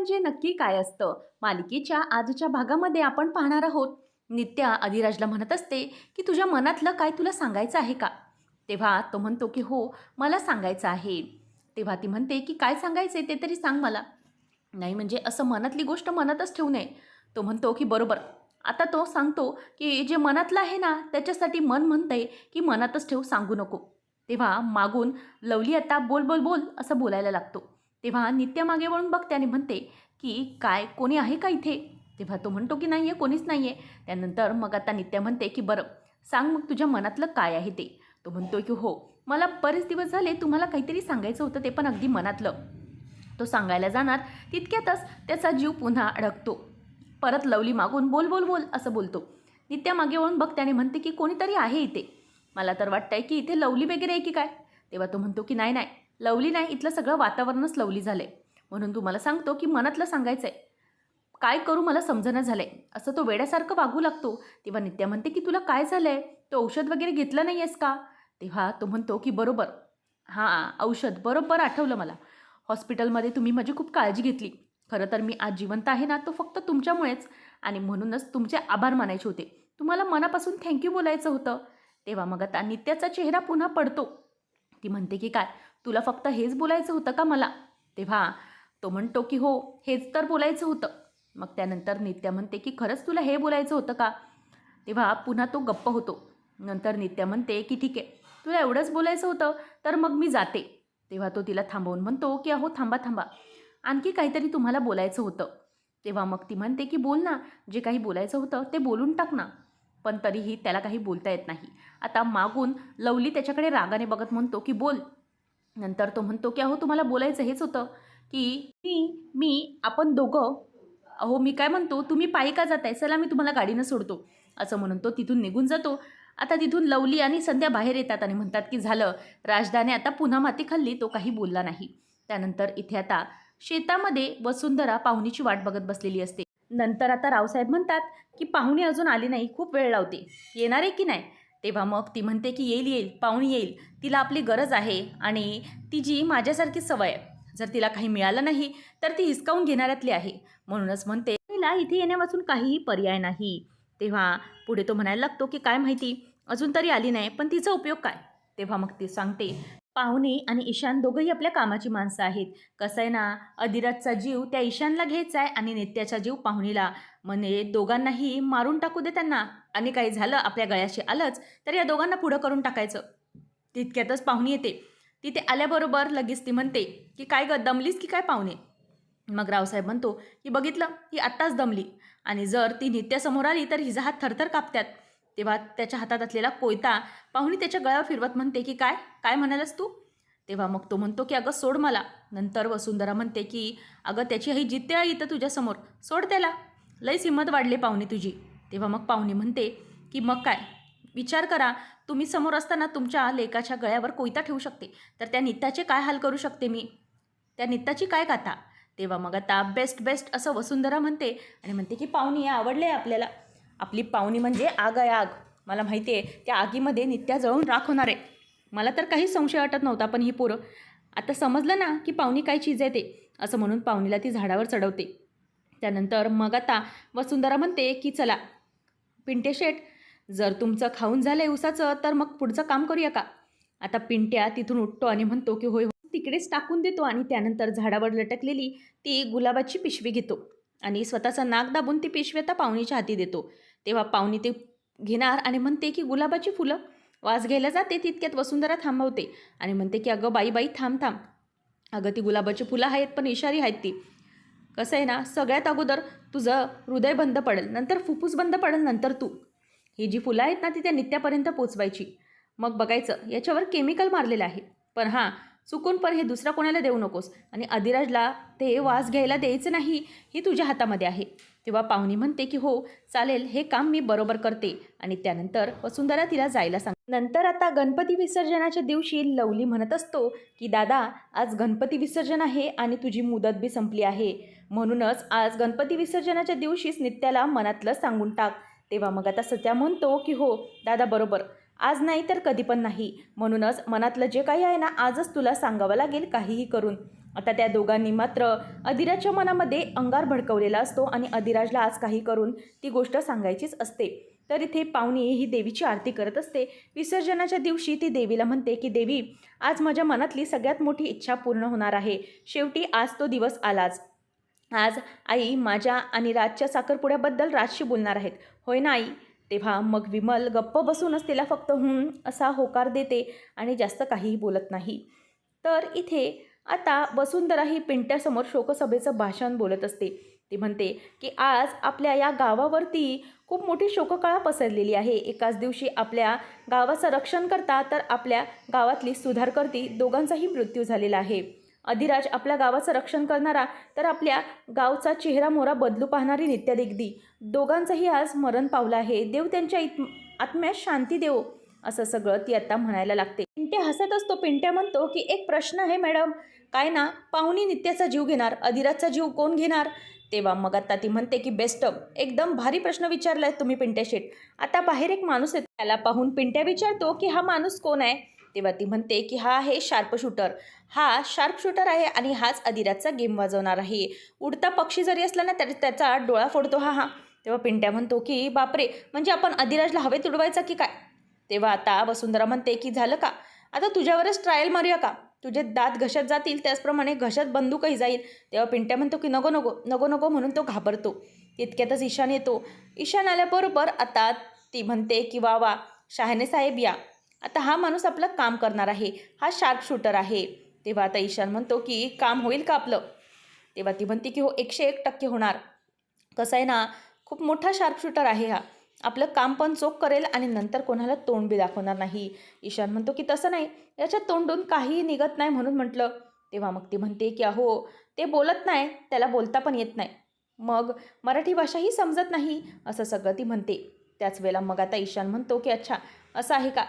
म्हणजे नक्की काय असतं? मालिकेच्या आजच्या भागामध्ये आपण पाहणार आहोत. नित्या अधिराजला म्हणत असते की तुझ्या मनातलं काय तुला सांगायचं आहे का? तेव्हा तो म्हणतो की हो मला सांगायचं आहे. तेव्हा ती म्हणते की काय सांगायचं ते तरी सांग मला. नाही म्हणजे असं मनातली गोष्ट मनातच ठेवू नये. तो म्हणतो की बरोबर. आता तो सांगतो की जे मनातलं आहे ना त्याच्यासाठी मन म्हणतंय की मनातच ठेवू सांगू नको. तेव्हा मागून लवली आता बोल बोल बोल असं बोलायला लागतो. तेव्हा नित्या मागे वळून बघते आणि म्हणते की काय कोणी आहे का इथे? तेव्हा तो म्हणतो की नाही आहे कोणीच नाही आहे त्यानंतर मग आता नित्य म्हणते की बरं सांग मग तुझ्या मनातलं काय आहे ते. तो म्हणतो की हो मला बरेच दिवस झाले तुम्हाला काहीतरी सांगायचं होतं ते पण अगदी मनातलं. तो सांगायला जाणार तितक्यातच त्याचा जीव पुन्हा अडकतो. परत लवली मागून बोल बोल बोल असं बोलतो. नित्या मागे वळून बघते म्हणते की कोणीतरी आहे इथे. मला तर वाटतंय की इथे लवली वगैरे आहे की काय? तेव्हा तो म्हणतो की नाही नाही लवली नाही इथलं सगळं वातावरणच लवली झालं आहे म्हणून तुम्हाला सांगतो की मनातलं सांगायचं आहे काय करू मला समजणं झालं आहे असं तो वेड्यासारखं वागू लागतो. तेव्हा नित्या म्हणते की तुला काय झालं आहे तो औषध वगैरे घेतलं नाही आहेस का? तेव्हा तो म्हणतो की बरोबर. हां औषध. बरोबर आठवलं मला. हॉस्पिटलमध्ये तुम्ही माझी खूप काळजी घेतली. खरं तर मी आज जिवंत आहे ना तो फक्त तुमच्यामुळेच. आणि म्हणूनच तुमचे आभार मानायचे होते. तुम्हाला मनापासून थँक्यू बोलायचं होतं. तेव्हा मग आता नित्याचा चेहरा पुन्हा पडतो. ती म्हणते की काय? तुला फक्त हेच बोलायचं होतं का मला? तेव्हा तो म्हणतो की हो हेच तर बोलायचं होतं. मग त्यानंतर नित्या म्हणते की खरंच तुला हे बोलायचं होतं का? तेव्हा पुन्हा तो गप्प होतो. नंतर नित्या म्हणते की ठीक आहे तुला एवढंच बोलायचं होतं तर मग मी जाते. तेव्हा तो तिला थांबवून म्हणतो की अहो थांबा थांबा. आणखी काहीतरी तुम्हाला बोलायचं होतं. तेव्हा मग ती म्हणते की बोल ना जे काही बोलायचं होतं ते बोलून टाक ना. पण तरीही त्याला काही बोलता येत नाही. आता मागून लवली त्याच्याकडे रागाने बघत म्हणतो की बोल. नंतर तो म्हणतो की अहो तुम्हाला बोलायचं हेच होतं की मी मी आपण दोघं अहो मी काय म्हणतो तुम्ही पायी का जाताय? चला मी तुम्हाला गाडीनं सोडतो. असं म्हणून तो तिथून निघून जातो. आता तिथून लवली आणि संध्या बाहेर येतात आणि म्हणतात की झालं राजदाने आता पुन्हा माती खाल्ली तो काही बोलला नाही. त्यानंतर इथे आता शेतामध्ये वसुंधरा पाहुणीची वाट बघत बसलेली असते. नंतर आता रावसाहेब म्हणतात की पाहुणी अजून आली नाही खूप वेळ लावते. येणार आहे की नाही? तेव्हा मग ती म्हणते की येईल येईल पाहुणी येईल. तिला आपली गरज आहे आणि तिची माझ्यासारखी सवय आहे जर तिला काही मिळालं नाही तर ती हिसकावून घेणाऱ्यातली आहे. म्हणूनच म्हणते तिला इथे येण्यापासून काहीही पर्याय नाही. तेव्हा पुढे तो म्हणायला लागतो की काय माहिती? अजून तरी आली नाही पण तिचा उपयोग काय? तेव्हा मग ती सांगते पाहुणे आणि ईशान दोघंही आपल्या कामाची माणसं आहेत. कसं आहे ना अधिराजचा जीव त्या ईशानला घ्यायचा आहे आणि नित्याचा जीव पाहुणीला. म्हणजे दोघांनाही मारून टाकू दे त्यांना. आणि काही झालं आपल्या गळ्याशी आलंच तर या दोघांना पुढं करून टाकायचं. तितक्यातच पाहुणी येते. तिथे आल्याबरोबर लगेच ती म्हणते की काय ग दमलीस की काय पाहुणे? मग रावसाहेब म्हणतो की बघितलं ही आत्ताच दमली. आणि जर ती नित्यासमोर आली तर हिचा हात थरथर कापत्यात. तेव्हा त्याच्या हातात असलेला कोयता पाहुणी त्याच्या गळ्यावर फिरवत म्हणते की काय? काय म्हणालास तू? तेव्हा मग तो म्हणतो की अगं सोड मला. नंतर वसुंधरा म्हणते की अगं त्याची ही जिद्द आहे इथं तुझ्यासमोर. सोड त्याला. लईच हिंमत वाढली पाहुणी तुझी. तेव्हा मग पाहुणी म्हणते की मग काय? विचार करा. तुम्ही समोर असताना तुमच्या लेकाच्या गळ्यावर कोयता ठेवू शकते. तर त्या नित्याचे काय हाल करू शकते मी? त्या नित्याची काय गाथा? तेव्हा मग आता बेस्ट बेस्ट असं वसुंधरा म्हणते आणि म्हणते की पाहुणी आवडले आपल्याला. आपली पाहुणी म्हणजे आग आहे आग. मला माहिती आहे त्या आगीमध्ये नित्या जळून राख होणार आहे. मला तर काही संशय वाटत नव्हता पण ही पोरं आता समजलं ना की पाहुणी काय चीज आहे ते असं म्हणून पाहुणीला ती झाडावर चढवते. त्यानंतर मग आता वसुंधरा म्हणते की चला पिंटे शेट जर तुमचं खाऊन झालं आहे उसाचं तर मग पुढचं काम करूया का? आता पिंट्या तिथून उठतो आणि म्हणतो की होय होय तिकडेच टाकून देतो. आणि त्यानंतर झाडावर लटकलेली ती गुलाबाची पिशवी घेतो आणि स्वतःचा नाक दाबून ती पिशवी आता पाहुणीच्या हाती देतो. तेव्हा पाहुणी ते घेणार आणि म्हणते की गुलाबाची फुलं वास घ्यायला जाते तितक्यात वसुंधरा थांबवते आणि म्हणते की अगं बाई बाई थांब थांब. अगं ती गुलाबाची फुलं आहेत पण इशारी आहेत ती. कसं आहे ना सगळ्यात अगोदर तुझं हृदय बंद पडेल नंतर फुफ्फूस बंद पडेल नंतर तू. ही जी फुलं आहेत ना ती त्या नित्यापर्यंत पोचवायची. मग बघायचं याच्यावर केमिकल मारलेलं आहे. पण हां चुकून पण हे दुसऱ्या कोणाला देऊ नकोस. आणि अधिराजला ते वास घ्यायला द्यायचं नाही ही तुझ्या हातामध्ये आहे. तेव्हा पाहुणी म्हणते की हो चालेल हे काम मी बरोबर करते. आणि त्यानंतर वसुंधरा तिला जायला सांग नंतर आता गणपती विसर्जनाच्या दिवशी लवली म्हणत असतो की दादा आज गणपती विसर्जन आहे आणि तुझी मुदत बी संपली आहे. म्हणूनच आज गणपती विसर्जनाच्या दिवशीच नित्याला मनातलं सांगून टाक. तेव्हा मग आता सत्या म्हणतो की हो दादा बरोबर. आज नाही तर कधी पण नाही. म्हणूनच मनातलं जे काही आहे ना आजच तुला सांगावं लागेल काहीही करून. आता त्या दोघांनी मात्र अधिराजच्या मनामध्ये अंगार भडकवलेला असतो आणि अधिराजला आज काही करून ती गोष्ट सांगायचीच असते. तर इथे पाहुणी ही देवीची आरती करत असते. विसर्जनाच्या दिवशी ती देवीला म्हणते की देवी आज माझ्या मनातली सगळ्यात मोठी इच्छा पूर्ण होणार आहे. शेवटी आज तो दिवस आलाच. आज आई माझ्या आणि राजच्या साखरपुड्याबद्दल राजशी बोलणार आहेत. होय ना आई? तेव्हा मग विमल गप्प बसूनच तिला फक्त हूं असा होकार देते आणि जास्त काहीही बोलत नाही. तर इथे आता वसुंधरा ही पिंट्यासमोर शोकसभेचं भाषण बोलत असते. ती म्हणते की आज आपल्या या गावावरती खूप मोठी शोककळा पसरलेली आहे. एकाच दिवशी आपल्या गावाचं रक्षण करता तर आपल्या गावातली सुधारकर्ती दोघांचाही मृत्यू झालेला आहे. अधिराज आपल्या गावाचं रक्षण करणारा तर आपल्या गावचा चेहरा मोहरा बदलू पाहणारी नित्यादिगदी. दोघांचंही आज मरण पावलं आहे. देव त्यांच्या इत आत्म्यास शांती देव. असं सगळं ती आता म्हणायला लागते. पिंट्या हसत असतो. पिंट्या म्हणतो की एक प्रश्न आहे मॅडम. काय ना पाहुणी नित्याचा जीव घेणार अधिराजचा जीव कोण घेणार? तेव्हा मग आता ती म्हणते की बेस्ट एकदम भारी प्रश्न विचारलाय तुम्ही पिंट्या शेट आता बाहेर एक माणूस येतो. त्याला पाहून पिंट्या विचारतो की हा माणूस कोण आहे? तेव्हा ती म्हणते की हा आहे शार्प शूटर. हा शार्प शूटर आहे आणि हाच अधिराजचा गेम वाजवणार आहे. उडता पक्षी जरी असला ना तरी त्याचा डोळा फोडतो. हा हा. तेव्हा पिंट्या म्हणतो की बापरे! म्हणजे आपण अधिराजला हवेत उडवायचा की काय? तेव्हा आता वसुंधरा म्हणते की झालं का? आता तुझ्यावरच ट्रायल मारूया का? तुझे दात घशात जातील त्याचप्रमाणे घशात बंदूकही जाईल. तेव्हा पिंट्या म्हणतो की नको नको नको नको म्हणून तो घाबरतो. तितक्यातच ईशान येतो. ईशान आल्याबरोबर आता ती म्हणते की वा वा शहाणे साहेब या. आता हा माणूस आपलं काम करणार आहे. हा शार्प शूटर आहे. तेव्हा आता ईशान म्हणतो की काम होईल का आपलं? तेव्हा ती म्हणते की हो एकशे एक टक्के होणार. कसं आहे ना खूप मोठा शार्प शूटर आहे हा. आपलं काम पण चोख करेल आणि नंतर कोणाला तोंड बी दाखवणार नाही. ईशान म्हणतो की तसं नाही. याच्या तोंडून काहीही निघत नाही म्हणून म्हटलं. तेव्हा मग ती म्हणते की अहो ते बोलत नाही. त्याला बोलता पण येत नाही. मग मराठी भाषाही समजत नाही असं सगळं ती म्हणते. त्याच वेळेला मग आता ईशान म्हणतो की अच्छा असं आहे का?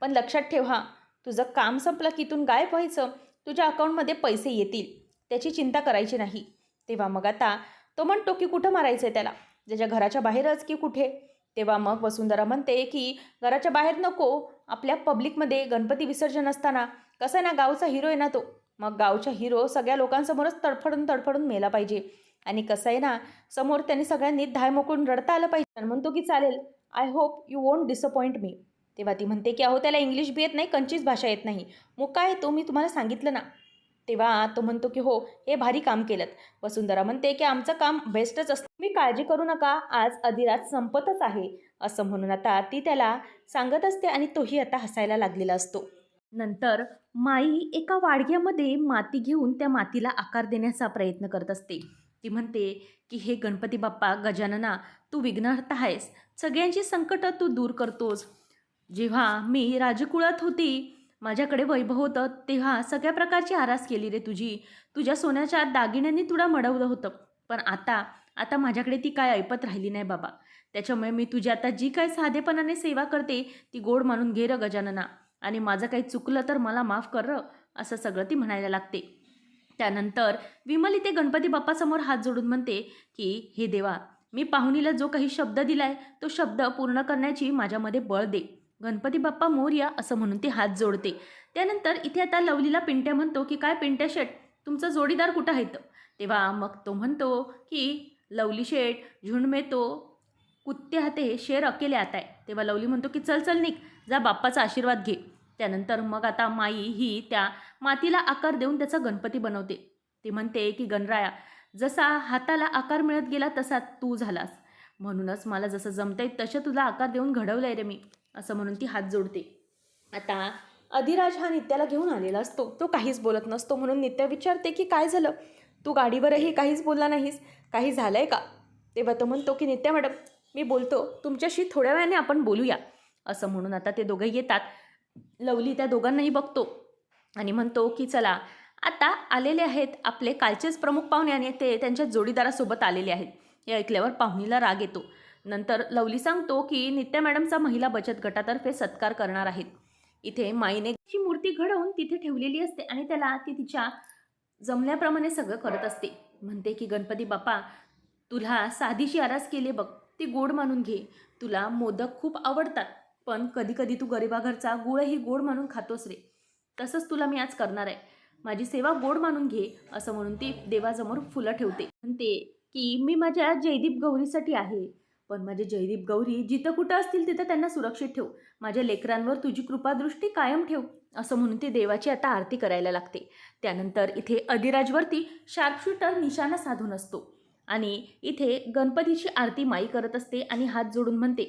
पण लक्षात ठेव. हा तुझं काम संपलं की इथून गायब व्हायचं. तुझ्या अकाउंटमध्ये पैसे येतील. त्याची चिंता करायची नाही. तेव्हा मग आता तो म्हणतो की कुठं मारायचं आहे त्याला? त्याच्या घराच्या बाहेरच की कुठे? तेव्हा मग वसुंधरा म्हणते की घराच्या बाहेर नको. आपल्या पब्लिकमध्ये गणपती विसर्जन असताना कसं आहे ना गावचा हिरो आहे ना तो. मग गावचा हिरो सगळ्या लोकांसमोरच तडफडून तडफडून मेला पाहिजे. आणि कसं आहे ना समोर त्यांनी सगळ्यांनी धाय मोकळून रडता आलं पाहिजे. आणि म्हणतो की चालेल. I hope you won't disappoint me तेव्हा ती म्हणते की अहो त्याला इंग्लिश बी येत नाही कंचीच भाषा येत नाही. मग काय तो मी तुम्हाला सांगितलं ना. तेव्हा तो म्हणतो की हो हे भारी काम केलं वसुंधरा म्हणते की आमचं काम बेस्टच असतं. मी काळजी करू नका. आज अधिराज संपतच आहे. असं म्हणून आता ती त्याला सांगत असते आणि तोही आता हसायला लागलेला असतो. नंतर माई एका वाडग्यामध्ये माती घेऊन त्या मातीला आकार देण्याचा प्रयत्न करत असते. ती म्हणते की हे गणपती बाप्पा गजानना तू विघ्नहर्ता आहेस. सगळ्यांची संकटं तू दूर करतोस. जेव्हा मी राजकुळात होती माझ्याकडे वैभव होतं तेव्हा सगळ्या प्रकारची आरास केली रे तुझी. तुझ्या सोन्याच्या दागिन्यांनी तुला मडवलं होतं. पण आता आता माझ्याकडे ती काय ऐपत राहिली नाही बाबा. त्याच्यामुळे मी तुझी आता जी काय साधेपणाने सेवा करते ती गोड मानून घे र गजानना. आणि माझं काही चुकलं तर मला माफ कर र असं सगळं ती म्हणायला लागते. त्यानंतर विमल इथे गणपती बाप्पासमोर हात जोडून म्हणते की हे देवा मी पाहुणीला जो काही शब्द दिलाय तो शब्द पूर्ण करण्याची माझ्यामध्ये बळ दे. गणपती बाप्पा मोर्या असं म्हणून ती हात जोडते. त्यानंतर इथे आता लवलीला पिंट्या म्हणतो की काय पिंट्या शेट तुमचा जोडीदार कुठं आहेत तेव्हा मग तो म्हणतो की लवली शेट झुंड में तो कुत्ते हाते शेर अकेले आता आहे तेव्हा लवली म्हणतो की चल चल निक जा बाप्पाचा आशीर्वाद घे. त्यानंतर मग आता माई ही त्या मातीला आकार देऊन त्याचा गणपती बनवते. ती म्हणते की गणराया जसा हाताला आकार मिळत गेला तसा तू झालास. म्हणूनच मला जसं जमतंय तसं तुला आकार देऊन घडवलं आहे रे मी. असं म्हणून ती हात जोडते. आता अधिराज हा नित्याला घेऊन आलेला असतो. तो काहीच बोलत नसतो म्हणून नित्या विचारते की काय झालं? तू गाडीवरही काहीच बोलला नाहीस. काही झालं आहे का? तेव्हा तो म्हणतो की नित्या मॅडम मी बोलतो. तुमच्याशी थोड्या वेळाने आपण बोलूया. असं म्हणून आता ते दोघं येतात. लवली त्या दोघांनाही बघतो आणि म्हणतो की चला आता आलेले आहेत आपले कालचेच प्रमुख पाहुणे आणि ते त्यांच्या जोडीदारासोबत आलेले आहेत. हे ऐकल्यावर पाहुणीला राग येतो. नंतर लवली सांगतो की नित्या मॅडमचा महिला बचत गटातर्फे सत्कार करणार आहेत. इथे माईनेची मूर्ती घडवून तिथे ठेवलेली असते आणि त्याला ती तिच्या जमल्याप्रमाणे सगळं करत असते. म्हणते की गणपती बाप्पा तुला साधीशी आरास केली बघ. ती गोड मानून घे. तुला मोदक खूप आवडतात. पण कधी कधी तू गरिबाघरचा गुळही गोड मानून खातोस रे. तसंच तुला मी आज करणार आहे. माझी सेवा गोड मानून घे असं म्हणून ती देवासमोर फुलं ठेवते. म्हणते की मी माझ्या जयदीप गौरीसाठी आहे. पण माझे जयदीप गौरी जिथं कुठं असतील तिथं त्यांना सुरक्षित ठेव. माझ्या लेकरांवर तुझी कृपादृष्टी कायम ठेव असं म्हणून ती देवाची आता आरती करायला लागते. त्यानंतर इथे अधिराजवरती शार्पशूटर निशाणा साधून असतो. आणि इथे गणपतीची आरती माई करत असते आणि हात जोडून म्हणते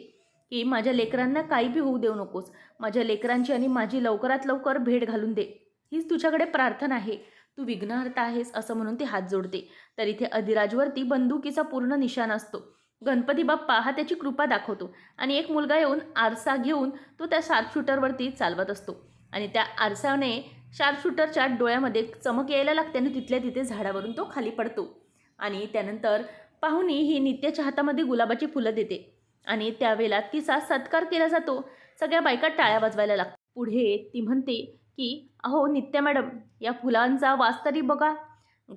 की माझ्या लेकरांना काही बी होऊ देऊ नकोस. माझ्या लेकरांची आणि माझी लवकरात लवकर भेट घालून दे. हीच तुझ्याकडे प्रार्थना आहे. तू विघ्नहर्ता आहेस असं म्हणून ते हात जोडते. तर इथे अधिराजवरती बंदुकीचा पूर्ण निशाण असतो. गणपती बाप्पा हा त्याची कृपा दाखवतो आणि एक मुलगा येऊन आरसा घेऊन तो त्या शार्पशूटरवरती चालवत असतो. आणि त्या आरसाने शार्पशूटरच्या डोळ्यामध्ये चमक यायला लागते आणि तिथल्या तिथे झाडावरून तो खाली पडतो. आणि त्यानंतर पाहुणी ही नित्याच्या हातामध्ये गुलाबाची फुलं देते. आणि त्यावेळेला तिचा सत्कार केला जातो. सगळ्या बायका टाळ्या वाजवायला लागतात. पुढे ती म्हणते की अहो नित्या मॅडम या फुलांचा वास तरी बघा.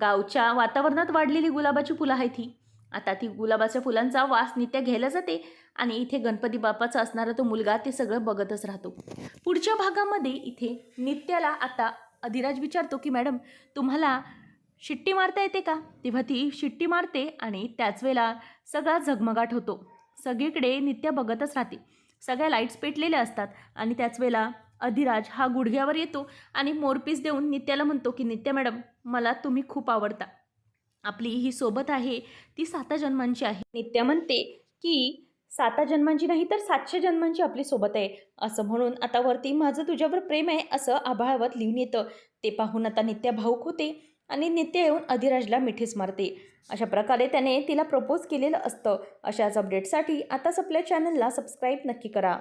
गावच्या वातावरणात वाढलेली गुलाबाची फुलं आहेत ही. आता ती गुलाबाच्या फुलांचा वास नित्या घ्यायला जाते आणि इथे गणपती बाप्पाचा असणारा तो मुलगा ते सगळं बघतच राहतो. पुढच्या भागामध्ये इथे नित्याला आता अधिराज विचारतो की मॅडम तुम्हाला शिट्टी मारता येते का? तेव्हा ती शिट्टी मारते आणि त्याच वेळेला सगळा झगमगाट होतो. सगळीकडे नित्या बघतच राहते. सगळ्या लाईट्स पेटलेल्या असतात आणि त्याच वेळेला अधिराज हा गुडघ्यावर येतो आणि मोरपीस देऊन नित्याला म्हणतो की नित्या मॅडम मला तुम्ही खूप आवडता. आपली ही सोबत आहे ती साता जन्मांची आहे. नित्या म्हणते की साता जन्मांची नाही तर सातशे जन्मांची आपली सोबत आहे. असं म्हणून आता वरती माझं तुझ्यावर प्रेम आहे असं आभाळावत लिहून येतं. ते पाहून आता नित्या भाऊक होते आणि नित्य येऊन अधिराजला मिठीस मारते. अशा प्रकारे त्याने तिला प्रपोज केलेलं असतं. अशाच अपडेटसाठी आताच आपल्या चॅनलला सबस्क्राईब नक्की करा.